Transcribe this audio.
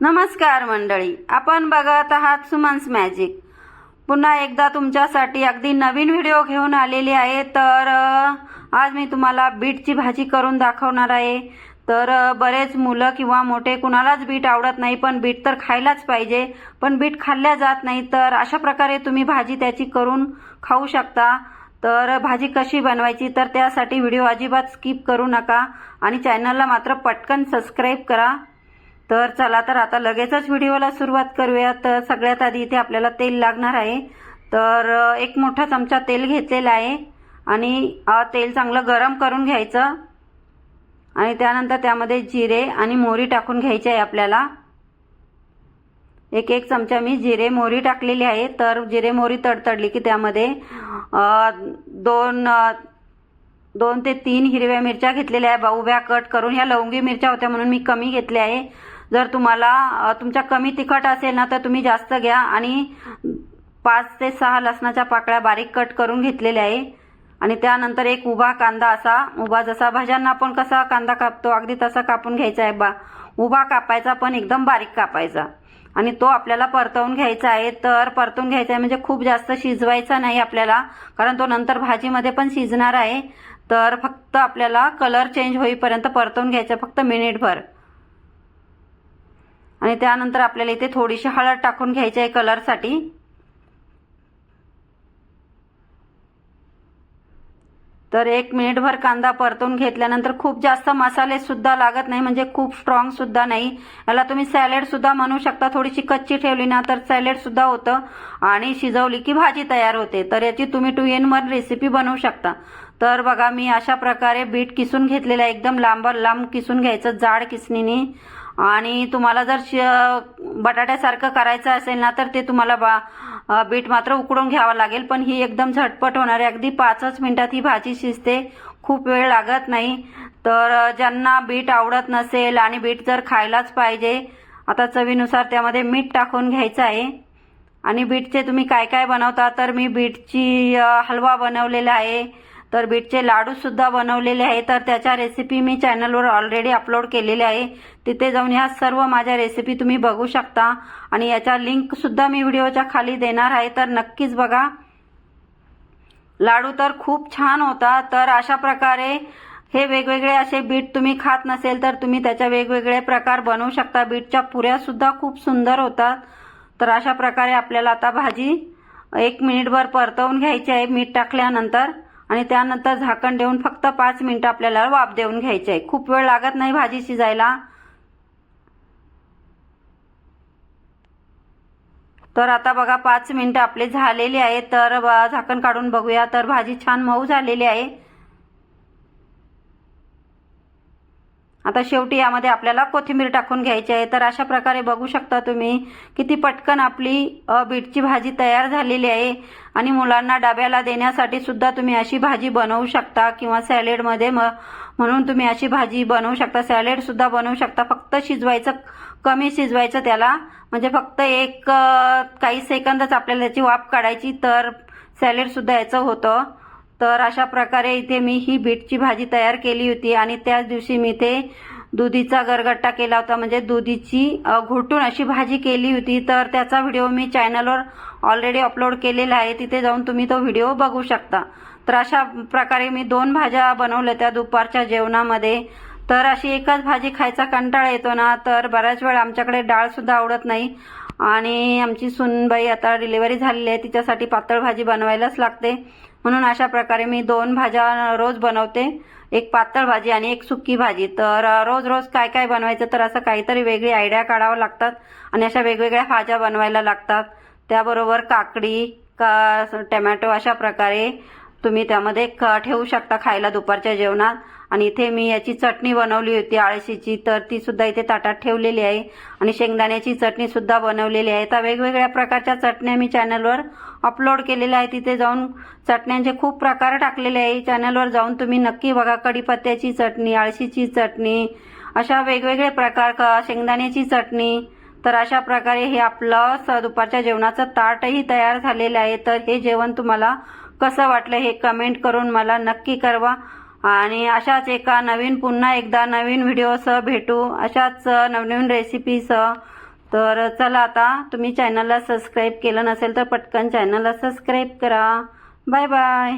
नमस्कार मंडळी आपण बघत आहात सुमन्स मॅजिक. पुन्हा एकदा तुमच्यासाठी अगदी नवीन व्हिडिओ घेऊन आलेली आहे तर आज मी तुम्हाला बीटची भाजी करून दाखवणार आहे. तर बरेच मुलं किंवा मोठे कुणालाच बीट आवडत नाही पण बीट तर खायलाच पाहिजे. पण बीट खाल्ल्या जात नाही तर अशा प्रकारे तुम्ही भाजी त्याची करून खाऊ शकता. तर भाजी कशी बनवायची तर त्यासाठी व्हिडिओ अजिबात स्किप करू नका. आणि चॅनलला मात्र पटकन सबस्क्राईब करा. तर चला तर आता लगेचच व्हिडिओला सुरुवात करूया तर सगळ्यात आधी इथे आपल्याला तेल लागणार आहे. तर एक मोठा चमचा तेल घेतलेला आहे. आणि तेल चांगलं गरम करून घ्यायचं. आणि त्यानंतर त्यामध्ये जिरे आणि मोहरी टाकून घ्यायची आहे आपल्याला. एक एक चमचा मी जिरे मोहरी टाकलेली आहे. तर जिरे मोहरी तडतडली की त्यामध्ये दोन दोन ते तीन हिरव्या मिरच्या घेतलेल्या आहे. उभ्या कट करून ह्या लवंगी मिरच्या होत्या म्हणून मी कमी घेतल्या आहे. जर तुम्हाला तुमच्या कमी तिखट असेल ना तर तुम्ही जास्त घ्या. आणि पाच ते सहा लसणाच्या पाकळ्या बारीक कट करून घेतलेल्या आहे. आणि त्यानंतर एक उभा कांदा असा उभा जसा भाज्यांना आपण कसा कांदा कापतो अगदी तसा कापून घ्यायचा आहे. बा उभा कापायचा पण एकदम बारीक कापायचा. आणि तो आपल्याला परतवून घ्यायचा आहे. तर परतून घ्यायचा आहे म्हणजे खूप जास्त शिजवायचा नाही आपल्याला कारण तो नंतर भाजीमध्ये पण शिजणार आहे. तर फक्त आपल्याला कलर चेंज होईपर्यंत परतवून घ्यायचा फक्त मिनिटभर. आणि त्यानंतर आपल्याला इथे थोडीशी हळद टाकून घ्यायची आहे कलरसाठी तर एक मिनिटभर कांदा परतून घेतल्यानंतर खूप जास्त मसाले सुद्धा लागत नाही म्हणजे खूप स्ट्रॉंग सुद्धा नाही. याला तुम्ही सॅलेड सुद्धा म्हणू शकता थोडीशी कच्ची ठेवली ना तर सॅलेड सुद्धा होतं आणि शिजवली की भाजी तयार होते. तर याची तुम्ही टू इन वन रेसिपी बनवू शकता. तर बघा मी अशा प्रकारे बीट किसून घेतलेला आहे एकदम लांब लांब किसून घ्यायचं जाड किसणीने. आणि तुम्हाला जर श- बटाट्यासारखं करायचं असेल ना तर ते तुम्हाला बा बीट मात्र उकडून घ्यावं लागेल पण ही एकदम झटपट होणार आहे. अगदी पाचच मिनटात ही भाजी शिजते. खूप वेळ लागत नाही. तर ज्यांना बीट आवडत नसेल आणि बीट जर खायलाच पाहिजे आता चवीनुसार त्यामध्ये मीठ टाकून घ्यायचं आहे. आणि बीटचे तुम्ही काय काय बनवता? तर मी बीटची हलवा बनवलेला आहे. तर बीटचे लाडूसुद्धा बनवलेले आहे. तर त्याच्या रेसिपी मी चॅनलवर ऑलरेडी अपलोड केलेल्या आहे. तिथे जाऊन ह्या सर्व माझ्या रेसिपी तुम्ही बघू शकता. आणि याच्या लिंकसुद्धा मी व्हिडिओच्या खाली देणार आहे. तर नक्कीच बघा. लाडू तर खूप छान होता. तर अशा प्रकारे हे वेगवेगळे असे बीट तुम्ही खात नसेल तर तुम्ही त्याच्या वेगवेगळे प्रकार बनवू शकता. बीटच्या पुऱ्यासुद्धा खूप सुंदर होतात. तर अशा प्रकारे आपल्याला आता भाजी एक मिनिटभर परतवून घ्यायची आहे. मीठ टाकल्यानंतर आणि त्यानंतर झाकण देऊन फक्त पाच मिनटं आपल्याला वाफ देऊन घ्यायची आहे. खूप वेळ लागत नाही भाजी शिजायला. तर आता बघा पाच मिनटं आपले झालेले आहे. तर झाकण काढून बघूया. तर भाजी छान मऊ झालेली आहे. आता शेवटी यामध्ये आपल्याला कोथिंबीर टाकून घ्यायची आहे. तर अशा प्रकारे बघू शकता तुम्ही किती पटकन आपली बीटची भाजी तयार झालेली आहे. आणि मुलांना डब्याला देण्यासाठी सुद्धा तुम्ही अशी भाजी बनवू शकता किंवा सॅलेडमध्ये म म्हणून तुम्ही अशी भाजी बनवू शकता. सॅलेड सुद्धा बनवू शकता. फक्त शिजवायचं कमी शिजवायचं त्याला. म्हणजे फक्त एक काही सेकंदच आपल्याला त्याची वाफ काढायची. तर सॅलेड सुद्धा याचं होतं. तर अशा प्रकारे इथे मी ही बीटची भाजी तयार केली होती आणि त्याच दिवशी मी इथे दुधीचा गरगट्टा केला होता. म्हणजे दुधीची घोटून अशी भाजी केली होती. तर त्याचा व्हिडिओ मी चॅनलवर ऑलरेडी अपलोड केलेला आहे. तिथे जाऊन तुम्ही तो व्हिडिओ बघू शकता. तर अशा प्रकारे मी दोन भाज्या बनवल्या त्या दुपारच्या जेवणामध्ये. तर अशी एकच भाजी खायचा कंटाळा येतो ना तर बऱ्याच वेळ आमच्याकडे डाळसुद्धा आवडत नाही. आणि आमची सुनबाई आता डिलिव्हरी झालेली आहे. तिच्यासाठी पातळ भाजी बनवायलाच लागते. म्हणून अशा प्रकारे मी दोन भाज्या रोज बनवते. एक पातळ भाजी आणि एक सुकी भाजी. तर रोज रोज काय काय बनवायचं तर असं काहीतरी वेगळी आयडिया काढावं लागतात आणि अशा वेगवेगळ्या भाज्या बनवायला लागतात. त्याबरोबर काकडी का टमॅटो अशा प्रकारे तुम्ही त्यामध्ये क- ठेवू शकता खायला दुपारच्या जेवणात. आणि इथे मी याची चटणी बनवली होती आळशीची. तर ती सुद्धा इथे ताटात ठेवलेली आहे. आणि शेंगदाण्याची चटणी सुद्धा बनवलेली आहे. तर वेगवेगळ्या प्रकारच्या चटण्या मी चॅनलवर अपलोड केलेल्या आहे तिथे जाऊन चटण्यांचे खूप प्रकार टाकलेले आहे. चॅनलवर जाऊन तुम्ही नक्की बघा. कढीपत्त्याची चटणी आळशीची चटणी अशा वेगवेगळे प्रकार शेंगदाण्याची चटणी. तर अशा प्रकारे हे आपलं स दुपारच्या जेवणाचं ताटही तयार झालेलं आहे. तर हे जेवण तुम्हाला कसं वाटलं हे कमेंट करून मला नक्की कळवा. आणि अशाच एका नवीन पुन्हा एकदा नवीन व्हिडिओसह भेटू. अशाच नवनवीन रेसिपीसह तर चला आता तुम्ही चॅनलला सबस्क्राईब केलं नसेल तर पटकन चॅनलला सबस्क्राईब करा. Bye bye